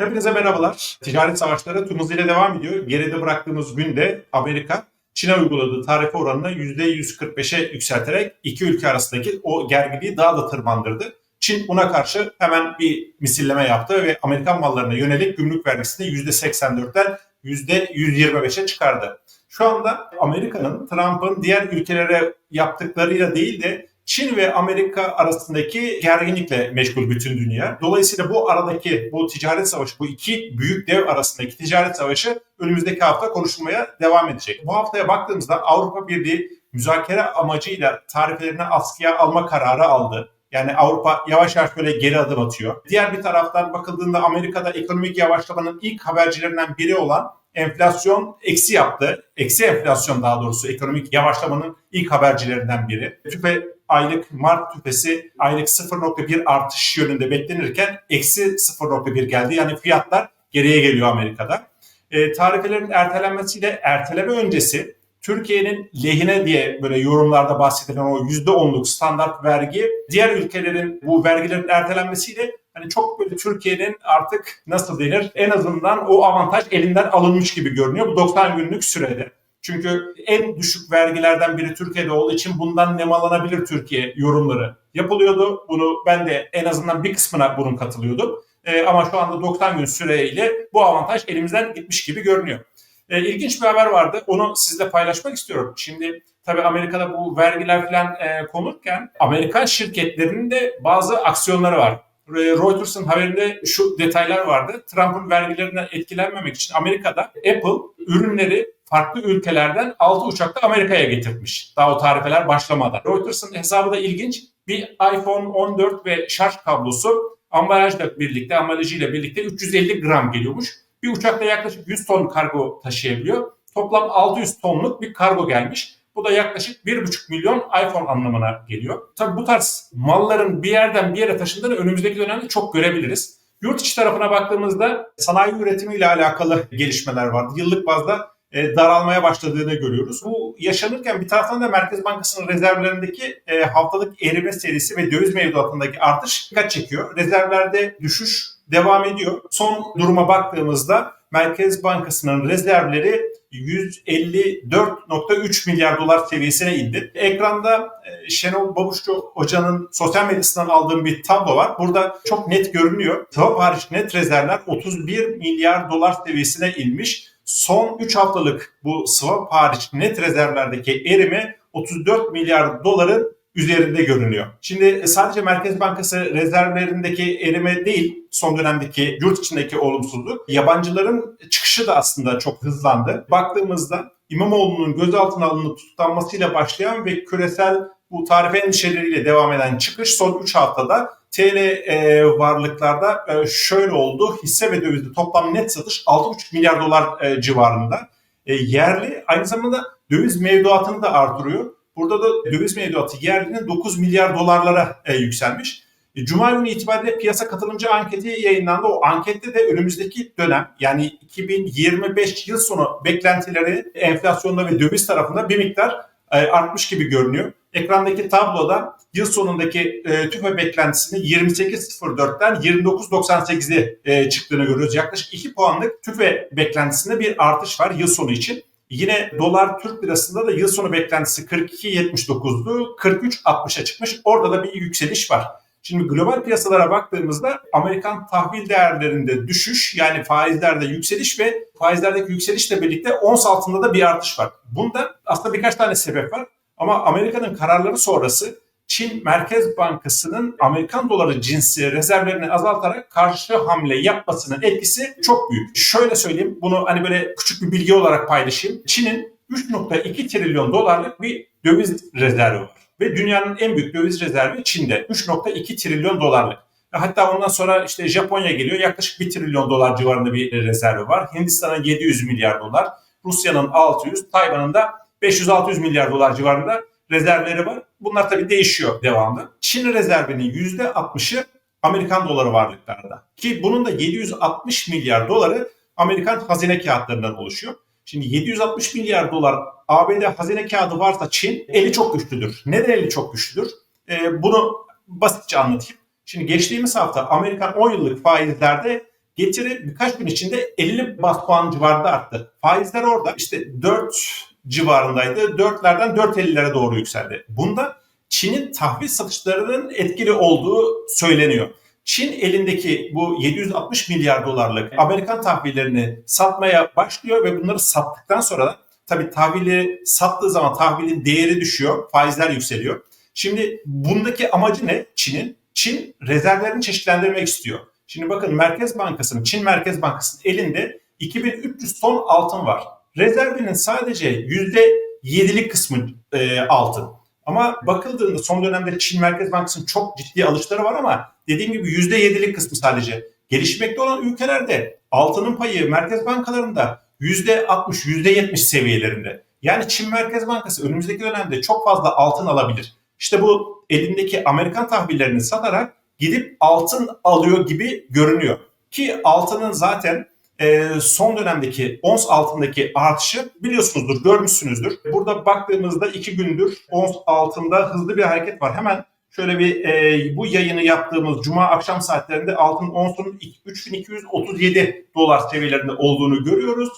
Hepinize merhabalar. Ticaret savaşları tüm hızıyla devam ediyor. Geride bıraktığımız günde Amerika Çin'e uyguladığı tarife oranını %145'e yükselterek iki ülke arasındaki o gerginliği daha da tırmandırdı. Çin buna karşı hemen bir misilleme yaptı ve Amerikan mallarına yönelik gümrük vergisini %84'ten %125'e çıkardı. Şu anda Amerika'nın Trump'ın diğer ülkelere yaptıklarıyla değil de Çin ve Amerika arasındaki gerginlikle meşgul bütün dünya. Dolayısıyla bu aradaki bu ticaret savaşı, bu iki büyük dev arasındaki ticaret savaşı önümüzdeki hafta konuşulmaya devam edecek. Bu haftaya baktığımızda Avrupa Birliği müzakere amacıyla tarifelerini askıya alma kararı aldı. Yani Avrupa yavaş yavaş böyle geri adım atıyor. Diğer bir taraftan bakıldığında Amerika'da ekonomik yavaşlamanın ilk habercilerinden biri olan enflasyon eksi yaptı. Eksi enflasyon daha doğrusu ekonomik yavaşlamanın ilk habercilerinden biri. Tüfe aylık Mart tüfesi aylık 0.1 artış yönünde beklenirken eksi 0.1 geldi. Yani fiyatlar geriye geliyor Amerika'da. E, tarifelerin ertelenmesiyle erteleme öncesi Türkiye'nin lehine diye böyle yorumlarda bahsedilen o %10'luk standart vergi diğer ülkelerin bu vergilerin ertelenmesiyle hani çok böyle Türkiye'nin artık nasıl denir en azından o avantaj elinden alınmış gibi görünüyor bu 90 günlük sürede. Çünkü en düşük vergilerden biri Türkiye'de olduğu için bundan nemalanabilir Türkiye yorumları yapılıyordu. Bunu ben de en azından bir kısmına bunun katılıyordum. Ee, ama şu anda 90 gün süreyle bu avantaj elimizden gitmiş gibi görünüyor. Ee, ilginç bir haber vardı. Onu sizle paylaşmak istiyorum. Şimdi tabii Amerika'da bu vergiler falan e, konurken Amerikan şirketlerinin de bazı aksiyonları var. Reuters'ın haberinde şu detaylar vardı. Trump'ın vergilerinden etkilenmemek için Amerika'da Apple ürünleri farklı ülkelerden 6 uçakta Amerika'ya getirmiş. Daha o tarifeler başlamadan. Reuters'ın hesabı da ilginç. Bir iPhone 14 ve şarj kablosu ambalajla birlikte, ambalajıyla birlikte 350 gram geliyormuş. Bir uçakta yaklaşık 100 ton kargo taşıyabiliyor. Toplam 600 tonluk bir kargo gelmiş. Bu da yaklaşık 1,5 milyon iPhone anlamına geliyor. Tabii bu tarz malların bir yerden bir yere taşındığını önümüzdeki dönemde çok görebiliriz. Yurt içi tarafına baktığımızda sanayi üretimiyle alakalı gelişmeler vardı. Yıllık bazda e, daralmaya başladığını görüyoruz. Bu yaşanırken bir taraftan da Merkez Bankası'nın rezervlerindeki e, haftalık erime serisi ve döviz mevduatındaki artış dikkat çekiyor. Rezervlerde düşüş devam ediyor. Son duruma baktığımızda Merkez Bankası'nın rezervleri 154.3 milyar dolar seviyesine indi. Ekranda e, Şenol Babuşçu Hoca'nın sosyal medyasından aldığım bir tablo var. Burada çok net görünüyor. Swap hariç net rezervler 31 milyar dolar seviyesine inmiş. Son 3 haftalık bu swap hariç net rezervlerdeki erime 34 milyar doların üzerinde görünüyor. Şimdi sadece Merkez Bankası rezervlerindeki erime değil son dönemdeki yurt içindeki olumsuzluk yabancıların çıkışı da aslında çok hızlandı. Baktığımızda İmamoğlu'nun gözaltına alınıp tutuklanmasıyla başlayan ve küresel bu tarife endişeleriyle devam eden çıkış son 3 haftada TL e, varlıklarda e, şöyle oldu. Hisse ve dövizde toplam net satış 6,5 milyar dolar e, civarında. E, yerli aynı zamanda döviz mevduatını da artırıyor. Burada da döviz mevduatı yerlinin 9 milyar dolarlara e, yükselmiş. E, Cuma günü itibariyle piyasa katılımcı anketi yayınlandı. O ankette de önümüzdeki dönem yani 2025 yıl sonu beklentileri enflasyonda ve döviz tarafında bir miktar e, artmış gibi görünüyor. Ekrandaki tabloda yıl sonundaki e, tüfe beklentisini 28.04'ten 29.98'e e, çıktığını görüyoruz. Yaklaşık 2 puanlık tüfe beklentisinde bir artış var yıl sonu için. Yine dolar Türk lirasında da yıl sonu beklentisi 42.79'du. 43.60'a çıkmış. Orada da bir yükseliş var. Şimdi global piyasalara baktığımızda Amerikan tahvil değerlerinde düşüş yani faizlerde yükseliş ve faizlerdeki yükselişle birlikte ons altında da bir artış var. Bunda aslında birkaç tane sebep var. Ama Amerika'nın kararları sonrası Çin Merkez Bankası'nın Amerikan doları cinsi rezervlerini azaltarak karşı hamle yapmasının etkisi çok büyük. Şöyle söyleyeyim bunu hani böyle küçük bir bilgi olarak paylaşayım. Çin'in 3.2 trilyon dolarlık bir döviz rezervi var. Ve dünyanın en büyük döviz rezervi Çin'de. 3.2 trilyon dolarlık. Hatta ondan sonra işte Japonya geliyor. Yaklaşık 1 trilyon dolar civarında bir rezervi var. Hindistan'ın 700 milyar dolar. Rusya'nın 600, Tayvan'ın da 500-600 milyar dolar civarında rezervleri var. Bunlar tabii değişiyor devamlı. Çin rezervinin %60'ı Amerikan doları varlıklarda. Ki bunun da 760 milyar doları Amerikan hazine kağıtlarından oluşuyor. Şimdi 760 milyar dolar ABD hazine kağıdı varsa Çin eli çok güçlüdür. Neden eli çok güçlüdür? Ee, bunu basitçe anlatayım. Şimdi geçtiğimiz hafta Amerikan 10 yıllık faizlerde getiri birkaç gün içinde 50 bas puan civarında arttı. Faizler orada işte 4 civarındaydı. 4'lerden 4.50'lere doğru yükseldi. Bunda Çin'in tahvil satışlarının etkili olduğu söyleniyor. Çin elindeki bu 760 milyar dolarlık Amerikan tahvillerini satmaya başlıyor ve bunları sattıktan sonra da tabii tahvili sattığı zaman tahvilin değeri düşüyor, faizler yükseliyor. Şimdi bundaki amacı ne Çin'in? Çin rezervlerini çeşitlendirmek istiyor. Şimdi bakın Merkez Bankası'nın, Çin Merkez Bankası'nın elinde 2300 ton altın var. Rezervinin sadece %7'lik kısmı e, altın. Ama bakıldığında son dönemde Çin Merkez Bankası'nın çok ciddi alışları var ama dediğim gibi %7'lik kısmı sadece. Gelişmekte olan ülkelerde altının payı merkez bankalarında %60, %70 seviyelerinde. Yani Çin Merkez Bankası önümüzdeki dönemde çok fazla altın alabilir. İşte bu elindeki Amerikan tahvillerini satarak gidip altın alıyor gibi görünüyor. Ki altının zaten e, son dönemdeki ons altındaki artışı biliyorsunuzdur, görmüşsünüzdür. Burada baktığımızda iki gündür ons altında hızlı bir hareket var. Hemen şöyle bir e, bu yayını yaptığımız cuma akşam saatlerinde altın onsunun 3237 dolar seviyelerinde olduğunu görüyoruz.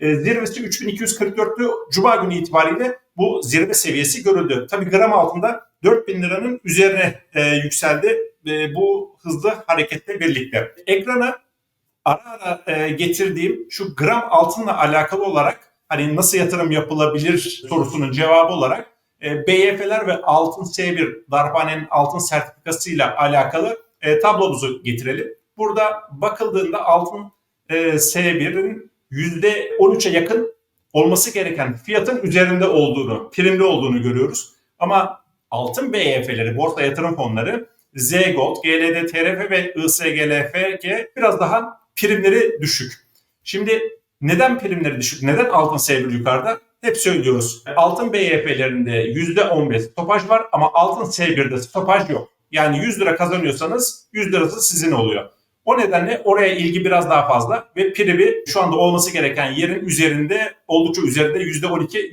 E, zirvesi 3244'tü. Cuma günü itibariyle bu zirve seviyesi görüldü. Tabi gram altında 4000 liranın üzerine e, yükseldi e, bu hızlı hareketle birlikte. Ekrana ara ara e, getirdiğim şu gram altınla alakalı olarak hani nasıl yatırım yapılabilir sorusunun cevabı olarak e, BYF'ler ve altın S1 darphanenin altın sertifikasıyla alakalı e, tablomuzu getirelim. Burada bakıldığında altın e, S1'in %13'e yakın olması gereken fiyatın üzerinde olduğunu, primli olduğunu görüyoruz. Ama altın BYF'leri, borsa yatırım fonları Z Gold, GLD, TRF ve ISGLFG biraz daha primleri düşük. Şimdi neden primleri düşük? Neden altın S1 yukarıda? Hep söylüyoruz. Altın BYF'lerinde %15 stopaj var ama altın S1'de stopaj yok. Yani 100 lira kazanıyorsanız 100 lirası sizin oluyor. O nedenle oraya ilgi biraz daha fazla ve primi şu anda olması gereken yerin üzerinde oldukça üzerinde %12,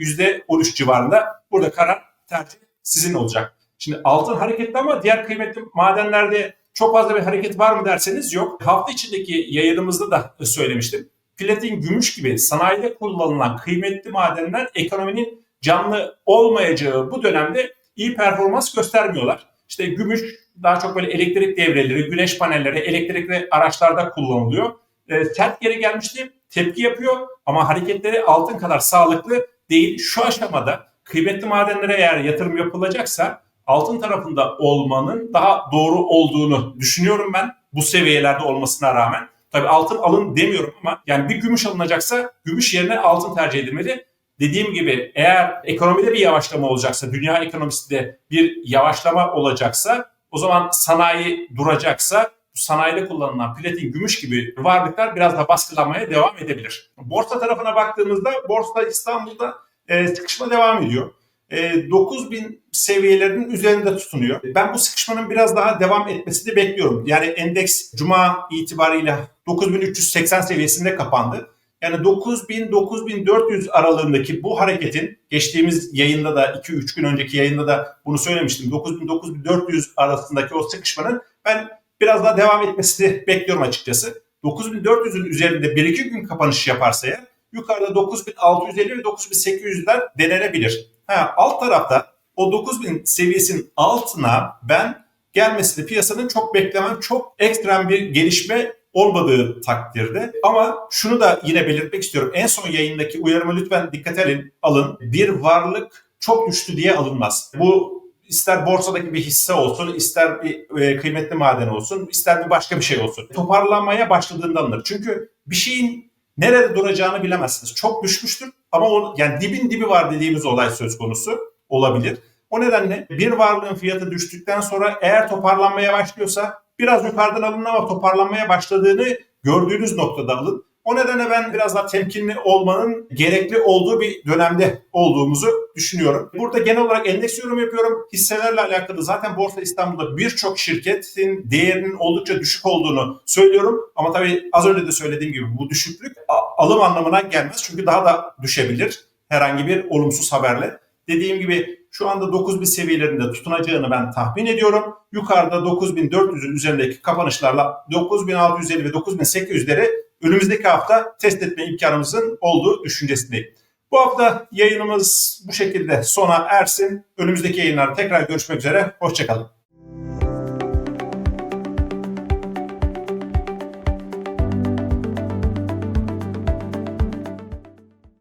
%13 civarında. Burada karar tercih sizin olacak. Şimdi altın hareketli ama diğer kıymetli madenlerde çok fazla bir hareket var mı derseniz yok. Hafta içindeki yayınımızda da söylemiştim. Platin, gümüş gibi sanayide kullanılan kıymetli madenler ekonominin canlı olmayacağı bu dönemde iyi performans göstermiyorlar. İşte gümüş daha çok böyle elektrik devreleri, güneş panelleri, elektrikli araçlarda kullanılıyor. E, sert geri gelmişti, tepki yapıyor ama hareketleri altın kadar sağlıklı değil. Şu aşamada kıymetli madenlere eğer yatırım yapılacaksa altın tarafında olmanın daha doğru olduğunu düşünüyorum ben bu seviyelerde olmasına rağmen. Tabii altın alın demiyorum ama yani bir gümüş alınacaksa gümüş yerine altın tercih edilmeli. Dediğim gibi eğer ekonomide bir yavaşlama olacaksa, dünya ekonomisinde bir yavaşlama olacaksa o zaman sanayi duracaksa sanayide kullanılan platin, gümüş gibi varlıklar biraz daha baskılanmaya devam edebilir. Borsa tarafına baktığımızda borsa İstanbul'da e, sıkışma devam ediyor. E, 9000 seviyelerinin üzerinde tutunuyor. Ben bu sıkışmanın biraz daha devam etmesini bekliyorum. Yani endeks cuma itibariyle 9380 seviyesinde kapandı. Yani 9000-9400 aralığındaki bu hareketin geçtiğimiz yayında da 2-3 gün önceki yayında da bunu söylemiştim. 9000-9400 arasındaki o sıkışmanın ben biraz daha devam etmesini bekliyorum açıkçası. 9400'ün üzerinde 1-2 gün kapanış yaparsa eğer yukarıda 9650 ve 9800'ler denenebilir. Ha, alt tarafta o 9000 seviyesinin altına ben gelmesini piyasanın çok beklemem, çok ekstrem bir gelişme olmadığı takdirde. Ama şunu da yine belirtmek istiyorum. En son yayındaki uyarımı lütfen dikkate alın. Bir varlık çok düştü diye alınmaz. Bu ister borsadaki bir hisse olsun, ister bir e, kıymetli maden olsun, ister bir başka bir şey olsun. Toparlanmaya başladığında alınır. Çünkü bir şeyin nerede duracağını bilemezsiniz. Çok düşmüştür ama o, yani dibin dibi var dediğimiz olay söz konusu olabilir. O nedenle bir varlığın fiyatı düştükten sonra eğer toparlanmaya başlıyorsa biraz yukarıdan alın ama toparlanmaya başladığını gördüğünüz noktada alın. O nedenle ben biraz daha temkinli olmanın gerekli olduğu bir dönemde olduğumuzu düşünüyorum. Burada genel olarak endeks yorum yapıyorum. Hisselerle alakalı zaten Borsa İstanbul'da birçok şirketin değerinin oldukça düşük olduğunu söylüyorum. Ama tabii az önce de söylediğim gibi bu düşüklük alım anlamına gelmez. Çünkü daha da düşebilir herhangi bir olumsuz haberle. Dediğim gibi şu anda 9000 seviyelerinde tutunacağını ben tahmin ediyorum. Yukarıda 9400'ün üzerindeki kapanışlarla 9650 ve 9800'leri önümüzdeki hafta test etme imkanımızın olduğu düşüncesindeyim. Bu hafta yayınımız bu şekilde sona ersin. Önümüzdeki yayınlarda tekrar görüşmek üzere. Hoşçakalın.